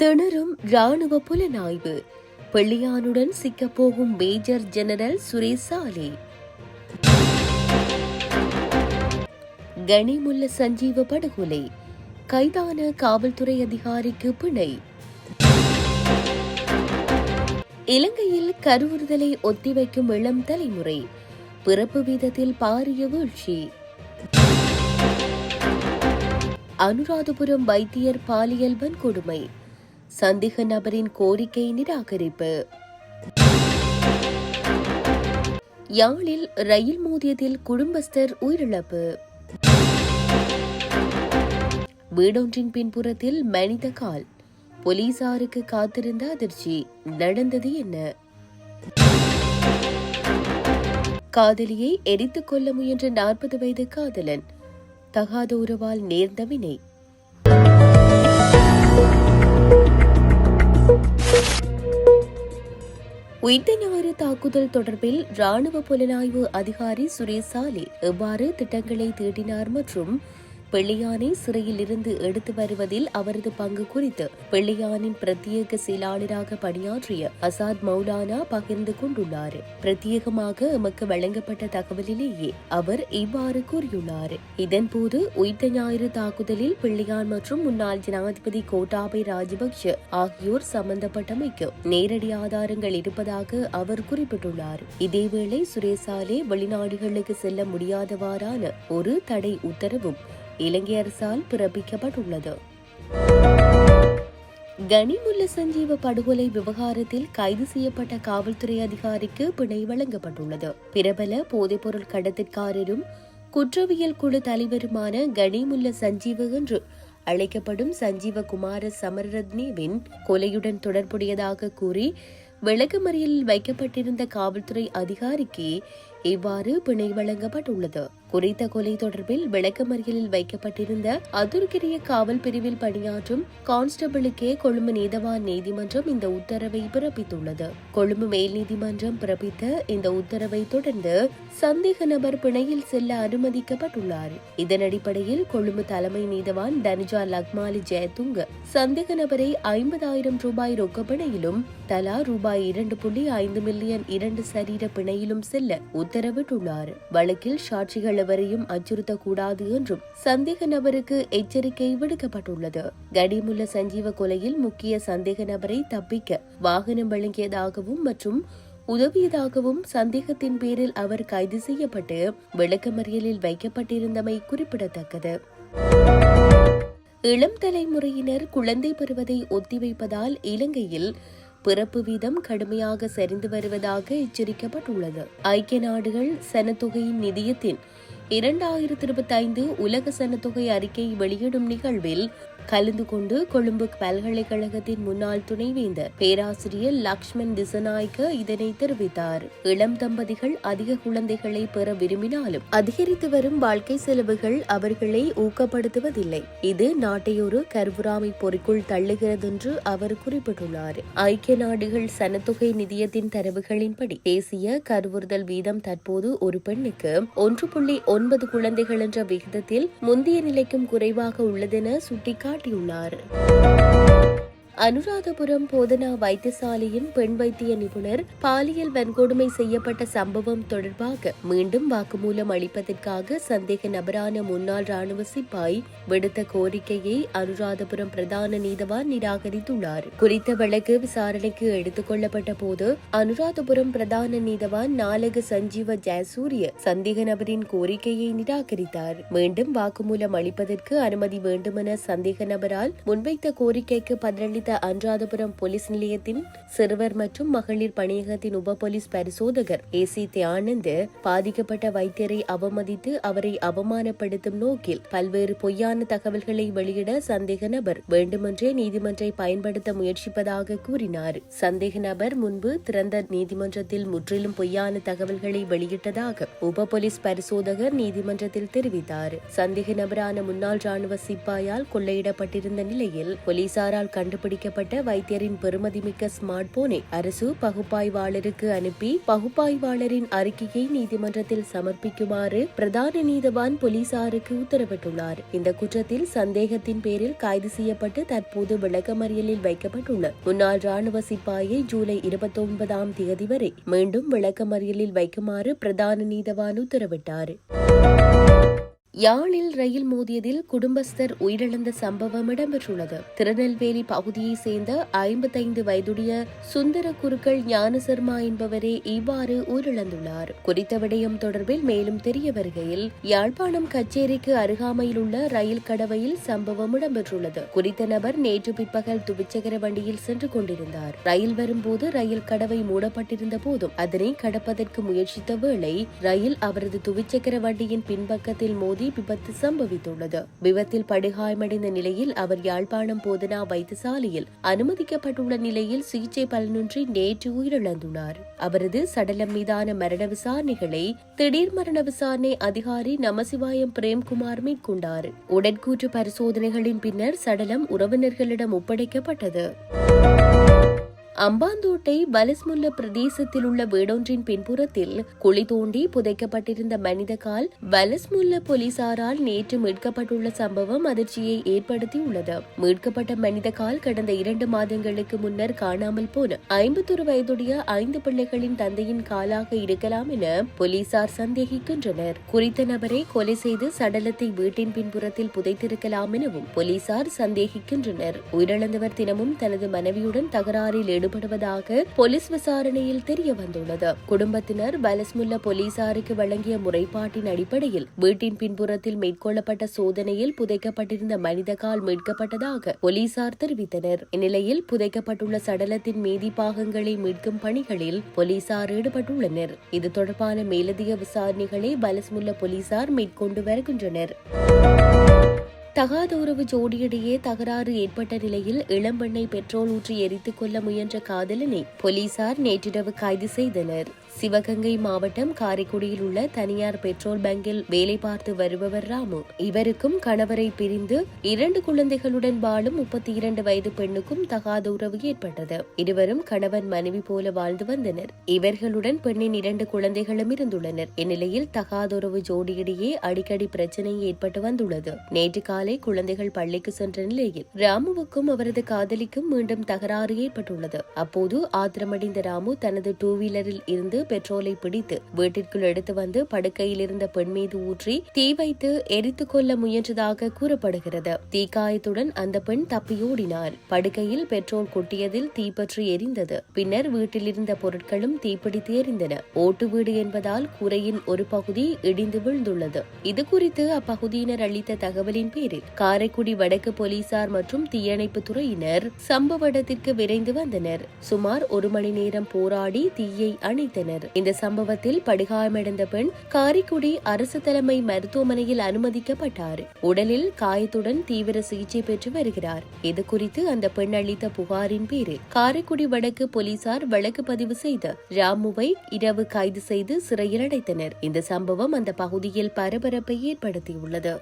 திணறும் ராணுவ புலனாய்வு. பெள்ளியானுடன் சிக்கப்போகும் மேஜர் ஜெனரல் சுரேஷ் சாலே. கனிமுல்ல சஞ்சீவ படுகொலை. கைதான காவல்துறை அதிகாரிக்கு பிணை. இலங்கையில் கருவுறுதலை ஒத்திவைக்கும் இளம் தலைமுறை. பிறப்பு வீதத்தில் பாரிய வீழ்ச்சி. அனுராதபுரம் வைத்தியர் பாலியல் வன்கொடுமை சந்தேக நபரின் கோரிக்கை நிராகரிப்பு. யாழில் ரயில் மோதியதில் குடும்பஸ்தர் உயிரிழப்பு. வீடொன்றின் பின்புறத்தில் மனித கால். போலீசாருக்கு காத்திருந்த அதிர்ச்சி. நடந்தது என்ன? காதலியை எரித்துக் கொள்ள முயன்ற நாற்பது வயது காதலன். தகாத உறவால் நேர்ந்த வினை. உயிர்த்த ஞாயிறு தாக்குதல் தொடர்பில் ராணுவ புலனாய்வு அதிகாரி சுரேஷ் சாலே எவ்வாறு திட்டங்களை தீட்டினார் மற்றும் பிள்ளையானை சிறையில் இருந்து எடுத்து வருவதில் அவரது பங்கு குறித்து பிள்ளையானின் பிரத்யேக செயலாளராக பணியாற்றிய அசாத் மௌலானா பகிர்ந்து கொண்டுள்ளார். பிரத்யேகமாக எமக்கு வழங்கப்பட்ட தகவலிலேயே அவர் இவ்வாறு கூறியுள்ளார். இதன்போது உயிர்த்த ஞாயிறு தாக்குதலில் பிள்ளையான் மற்றும் முன்னாள் ஜனாதிபதி கோட்டாபை ராஜபக்ஷ ஆகியோர் சம்பந்தப்பட்டமைக்கு நேரடி ஆதாரங்கள் இருப்பதாக அவர் குறிப்பிட்டுள்ளார். இதேவேளை சுரேசாலே வெளிநாடுகளுக்கு செல்ல முடியாதவாறான ஒரு தடை உத்தரவும் இலங்கை அரசால் பிறப்பிக்கப்பட்டுள்ளது. கனிமுல்ல சஞ்சீவ படுகொலை விவகாரத்தில் கைது செய்யப்பட்ட காவல்துறை அதிகாரிக்கு பிணை வழங்கப்பட்டுள்ளது. பிரபல போதைப்பொருள் கடத்திற்காரரும் குற்றவியல் குழு தலைவருமான கனிமுல்ல சஞ்சீவ என்று அழைக்கப்படும் சஞ்சீவ குமார சமரத்னேவின் கொலையுடன் தொடர்புடையதாக கூறி விளக்கமறியலில் வைக்கப்பட்டிருந்த காவல்துறை அதிகாரிக்கு இவ்வாறு பிணை வழங்கப்பட்டுள்ளது. குறித்த கொலை தொடர்பில் விளக்கமறியலில் வைக்கப்பட்டிருந்த அதுர்கிரிய காவல் பிரிவில் பணியாற்றும் கான்ஸ்டபிளுக்கே கொழும்பு நீதவான் நீதிமன்றம் இந்த உத்தரவை பிறப்பித்துள்ளது. கொழும்பு மேல் நீதிமன்றம் பிறப்பித்த இந்த உத்தரவை தொடர்ந்து சந்தேக நபர் பிணையில் செல்ல அனுமதிக்கப்பட்டுள்ளார். இதன் அடிப்படையில் கொழும்பு தலைமை நீதவான் தனுஜா லக்மாலி ஜெயதுங்க சந்தேக நபரை ஐம்பதாயிரம் ரூபாய் ரொக்க பிணையிலும் தலா ரூபாய் இரண்டு புள்ளி ஐந்து மில்லியன் இரண்டு சரீர பிணையிலும் செல்ல உத்தரவிட்டுள்ளார். வழக்கில் சாட்சிகள் எவரையும் அச்சுறுத்தக்கூடாது என்றும் சந்தேக நபருக்கு எச்சரிக்கை விடுக்கப்பட்டுள்ளது. கடிமுல்ல சஞ்சீவ கொலையில் முக்கிய சந்தேக நபரை தப்பிக்க வாகனம் வழங்கியதாகவும் மற்றும் உதவியதாகவும் சந்தேகத்தின் பேரில் அவர் கைது செய்யப்பட்டு விளக்கமறியலில் வைக்கப்பட்டிருந்தமை குறிப்பிடத்தக்கது. இளம் தலைமுறையினர் குழந்தை பெறுவதை ஒத்திவைப்பதால் இலங்கையில் பிறப்பு வீதம் கடுமையாக சரிந்து வருவதாக எச்சரிக்கப்பட்டுள்ளது. ஐக்கிய நாடுகள் சனத்தொகையின் நிதியத்தின் இரண்டாயிரத்தி இருபத்தி ஐந்து உலக சனத்தொகை அறிக்கை வெளியிடும் நிகழ்வில் கலந்து கொண்டு கொழும்பு பல்கலைக்கழகத்தின் முன்னாள் துணைவேந்தர் பேராசிரியர் லக்ஷ்மண் திசநாயக்க இதனை தெரிவித்தார். இளம் தம்பதிகள் அதிக குழந்தைகளை பெற விரும்பினாலும் அதிகரித்து வரும் வாழ்க்கை செலவுகள் அவர்களை ஊக்கப்படுத்துவதில்லை. இது நாட்டை ஒரு கருவுராமை பொறிக்குள் தள்ளுகிறது என்று அவர் குறிப்பிட்டுள்ளார். ஐக்கிய நாடுகள் சனத்தொகை நிதியத்தின் தரவுகளின்படி தேசிய கருவுறுதல் வீதம் தற்போது ஒரு பெண்ணுக்கு ஒன்று புள்ளி ஒன்பது குழந்தைகள் என்ற விகிதத்தில் முந்தைய நிலைக்கும் குறைவாக உள்ளதென சுட்டிக்காட்டி சுட்டிக்காட்டியுள்ளார் அனுராதபுரம் போதனா வைத்தியசாலையின் பெண் வைத்திய நிபுணர் பாலியல் வன்கொடுமை செய்யப்பட்ட சம்பவம் தொடர்பாக மீண்டும் வாக்குமூலம் அளிப்பதற்காக சந்தேக நபரான முன்னாள் ராணுவ சிப்பாய் விடுத்த கோரிக்கையை அனுராதபுரம் பிரதான நீதவான் நிராகரித்துள்ளார். குறித்த வழக்கு விசாரணைக்கு எடுத்துக் கொள்ளப்பட்ட போது அனுராதபுரம் பிரதான நீதவான் நாலக சஞ்சீவ ஜெயசூரிய சந்தேக நபரின் கோரிக்கையை நிராகரித்தார். மீண்டும் வாக்குமூலம் அளிப்பதற்கு அனுமதி வேண்டுமென சந்தேக நபரால் முன்வைத்த கோரிக்கைக்கு பதிலளித்த அன்றாதபுரம் போலீஸ் நிலையத்தின் சிறுவர் மற்றும் மகளிர் பணியகத்தின் உப போலீஸ் பரிசோதகர் ஏ சி தியானந்த் பாதிக்கப்பட்ட வைத்தியரை அவமதித்து அவரை அவமானப்படுத்தும் நோக்கில் பல்வேறு பொய்யான தகவல்களை வெளியிட சந்தேக நபர் வேண்டுமென்றே நீதிமன்றை பயன்படுத்த முயற்சிப்பதாக கூறினார். சந்தேக நபர் முன்பு திறந்த நீதிமன்றத்தில் முற்றிலும் பொய்யான தகவல்களை வெளியிட்டதாக உப போலீஸ் பரிசோதகர் நீதிமன்றத்தில் தெரிவித்தார். சந்தேக நபரான முன்னாள் ராணுவ சிப்பாயால் கொள்ளையிடப்பட்டிருந்த நிலையில் போலீசாரால் கண்டுபிடிக்க வைக்கப்பட்ட வைத்தியரின் பெருமதிமிக்க ஸ்மார்ட் போனை அரசு பகுப்பாய்வாளருக்கு அனுப்பி பகுப்பாய்வாளரின் அறிக்கையை நீதிமன்றத்தில் சமர்ப்பிக்குமாறு பிரதான நீதவான் போலீசாருக்கு உத்தரவிட்டுள்ளார். இந்த குற்றத்தில் சந்தேகத்தின் பேரில் கைது செய்யப்பட்டு தற்போது விளக்கமறியலில் வைக்கப்பட்டுள்ள முன்னாள் ராணுவ சிப்பாயை ஜூலை இருபத்தி ஒன்பதாம் தேதி வரை மீண்டும் விளக்கமறியலில் வைக்குமாறு பிரதான நீதவான் உத்தரவிட்டார். யாழில் ரயில் மோதியதில் குடும்பஸ்தர் உயிரிழந்த சம்பவம் இடம்பெற்றுள்ளது. திருநெல்வேலி பகுதியைச் சேர்ந்த ஐம்பத்தைந்து வயதுடைய சுந்தர குருக்கள் ஞானசர்மா என்பவரே இவ்வாறு உயிரிழந்துள்ளார். குறித்த விடயம் தொடர்பில் மேலும் தெரிய வருகையில் யாழ்ப்பாணம் கச்சேரிக்கு அருகாமையில் உள்ள ரயில் கடவையில் சம்பவம் இடம்பெற்றுள்ளது. குறித்த நபர் நேற்று பிற்பகல் துவிச்சக்கர வண்டியில் சென்று கொண்டிருந்தார். ரயில் வரும்போது ரயில் கடவை மூடப்பட்டிருந்த போதும் அதனை கடப்பதற்கு முயற்சித்த வேளை ரயில் அவரது துவிச்சக்கர வண்டியின் பின்பக்கத்தில் மோதி விபத்து சம்பவித்துள்ளது. விபத்தில் படுகாயமடைந்த நிலையில் அவர் யாழ்ப்பாணம் போதனா வைத்தியசாலையில் அனுமதிக்கப்பட்டுள்ள நிலையில் சிகிச்சை பலனின்றி நேற்று உயிரிழந்துள்ளார். அவரது சடலம் மீதான மரண விசாரணைகளை திடீர் மரண விசாரணை அதிகாரி நமசிவாயம் பிரேம்குமார் மேற்கொண்டார். உடற்கூற்று பரிசோதனைகளின் பின்னர் சடலம் உறவினர்களிடம் ஒப்படைக்கப்பட்டது. அம்பாந்தோட்டை பலஸ்முல்ல பிரதேசத்தில் உள்ள வீடொன்றின் பின்புறத்தில் குழி தோண்டி புதைக்கப்பட்டிருந்த மனித கால் பலஸ்முல்ல போலீசாரால் நேற்று மீட்கப்பட்டுள்ள சம்பவம் அதிர்ச்சியை ஏற்படுத்தியுள்ளது. மீட்கப்பட்ட மனித கால் கடந்த இரண்டு மாதங்களுக்கு முன்னர் காணாமல் போன ஐம்பத்தொரு வயதுடைய ஐந்து பிள்ளைகளின் தந்தையின் காலாக இருக்கலாம் என போலீசார் சந்தேகிக்கின்றனர். குறித்த நபரை கொலை செய்து சடலத்தை வீட்டின் பின்புறத்தில் புதைத்திருக்கலாம் எனவும் போலீசார் சந்தேகிக்கின்றனர். உயிரிழந்தவர் தினமும் தனது மனைவியுடன் தகராறில் ஈடுபடுவதாக போலீஸ் விசாரணையில் தெரிய வந்துள்ளது. குடும்பத்தினர் பலஸ்முல்ல போலீசாருக்கு வழங்கிய முறைப்பாட்டின் அடிப்படையில் வீட்டின் பின்புறத்தில் மேற்கொள்ளப்பட்ட சோதனையில் புதைக்கப்பட்டிருந்த மனித கால் மீட்கப்பட்டதாக போலீசார் தெரிவித்தனர். இந்நிலையில் புதைக்கப்பட்டுள்ள சடலத்தின் மீதி பாகங்களை மீட்கும் பணிகளில் போலீசார் ஈடுபட்டுள்ளனர். இது தொடர்பான மேலதிக விசாரணைகளை பலஸ்முல்ல போலீசார் மேற்கொண்டு வருகின்றனர். தகாத உறவு ஜோடியிடையே தகராறு ஏற்பட்ட நிலையில் இளம்பெண்ணை பெட்ரோல் ஊற்றி எரித்துக் கொள்ள முயன்ற காதலனை போலீசார் நேற்றிரவு கைது செய்தனர். சிவகங்கை மாவட்டம் காரைக்குடியில் உள்ள தனியார் பெட்ரோல் பங்கில் வேலை பார்த்து வருபவர் ராமு. இவருக்கும் கணவரை பிரிந்து இரண்டு குழந்தைகளுடன் வாழும் முப்பத்தி இரண்டு வயது பெண்ணுக்கும் தகாத உறவு ஏற்பட்டது. இருவரும் கணவன் மனைவி போல வாழ்ந்து வந்தனர். இவர்களுடன் பெண்ணின் இரண்டு குழந்தைகளும் இருந்துள்ளனர். இந்நிலையில் தகாதுறவு ஜோடியிடையே அடிக்கடி பிரச்சனை ஏற்பட்டு வந்துள்ளது. நேற்று காலை குழந்தைகள் பள்ளிக்கு சென்ற நிலையில் ராமுவுக்கும் அவரது காதலிக்கும் மீண்டும் தகராறு ஏற்பட்டுள்ளது. அப்போது ஆத்திரமடைந்த ராமு தனது டூ வீலரில் இருந்து பெட்ரோலை பிடித்து வீட்டிற்குள் எடுத்து வந்து படுக்கையில் இருந்த பெண் மீது ஊற்றி தீ வைத்து எரித்துக் கொள்ள முயன்றதாக கூறப்படுகிறது. தீக்காயத்துடன் அந்த பெண் தப்பியோடினார் படுக்கையில் பெட்ரோல் கொட்டியதில் தீப்பற்றி எரிந்தது. பின்னர் வீட்டில் இருந்த பொருட்களும் தீப்பிடித்து எரிந்தன ஓட்டு வீடு என்பதால் கூரையின் ஒரு பகுதி இடிந்து விழுந்துள்ளது. இது குறித்து அப்பகுதியினர் அளித்த தகவலின் பேரில் காரைக்குடி வடக்கு போலீசார் மற்றும் தீயணைப்பு துறையினர் சம்பவ இடத்திற்கு விரைந்து வந்தனர். சுமார் ஒரு மணி நேரம் போராடி தீயை அணைத்தனர். வருகிறது இந்த சம்பவத்தில் படுகாயமடைந்த பெண் காரைக்குடி அரசு தலைமை மருத்துவமனையில் அனுமதிக்கப்பட்டார். உடலில் காயத்துடன் தீவிர சிகிச்சை பெற்று வருகிறார். இது குறித்து அந்த பெண் அளித்த புகாரின் பேரில் காரைக்குடி வடக்கு போலீசார் வழக்கு பதிவு செய்து ராமுவை இரவு கைது செய்து சிறையில் அடைத்தனர். இந்த சம்பவம் அந்த பகுதியில் பரபரப்பை ஏற்படுத்தியுள்ளது.